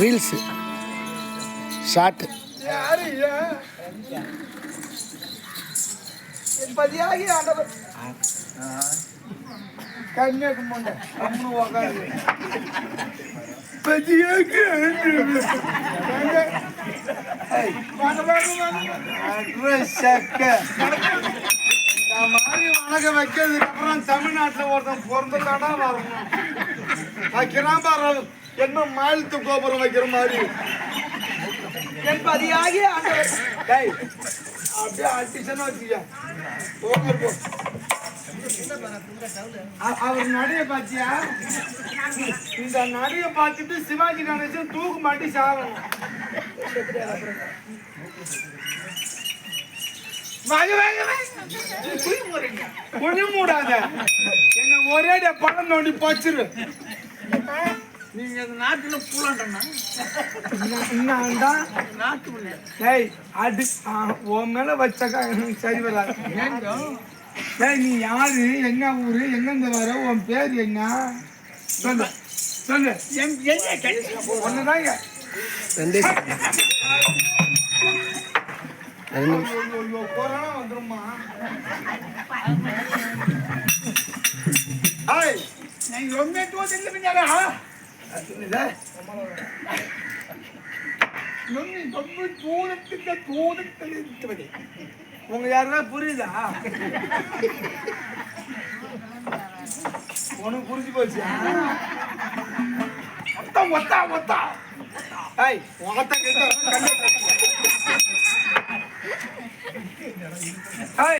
Reels. Short Kanyakumari மாதிரி வணக்கம் வைக்கிறதுக்கு அப்புறம் தமிழ்நாட்டில் ஒருத்தன் பிறந்துட்டானா வரணும் வைக்கிறான் பாரு என்ன மாநிலத்து கோபுரம் வைக்கிற மாதிரி. என் பதியாகி டேய் அப்படியே அட்டிஷனா வச்சுக்க. அவர் நடைய பாத்தியா இந்த நடைய பார்த்துட்டு சிவாஜி கணேசன் தூக்கு மாட்டி சாகணும். குழி மூடாத. என்ன ஒரே படம் நோண்டி பச்சிரு. நீங்க நாட்டுல பூலாண்டா நாட்டு டேய் அடி ஆ, உன் மேல வச்சக்கா எனக்கு சரி வராது. டேய் நீ யாரு? என்ன ஊரு? எங்கிருந்து வர? உன் பேர் என்ன? சொல்லு சொல்லு. என் என்ன கட்சி ஒண்ணுதாங்க. ரெண்டு கொரோனா வந்துருமா? ஹாய். நீங்க ரொம்ப பின்னால நொம்மி ரொம்ப தூரத்துக்கு தூரத்தில் இருக்கிறது உங்க யாருன்னா புரியுதா? உனக்கு புரிஞ்சு போச்சு ஒத்தா ஒத்தா ஒத்தா ஏய் ஒத்த கேட்ட